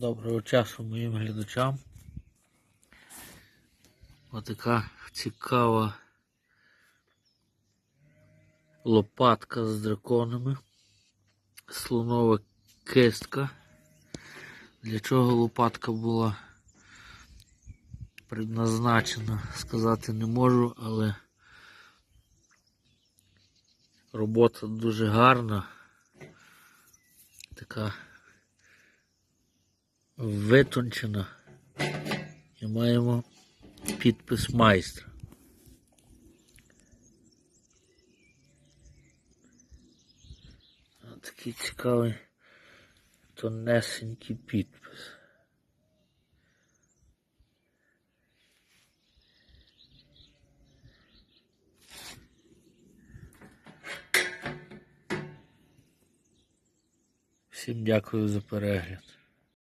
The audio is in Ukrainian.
Доброго часу моїм глядачам. Отака цікава лопатка з драконами. Слонова кистка. Для чого лопатка була предназначена, сказати не можу, але робота дуже гарна. Така витончена. І маємо підпис майстра. Такий цікавий тонесенький підпис. Всім дякую за перегляд.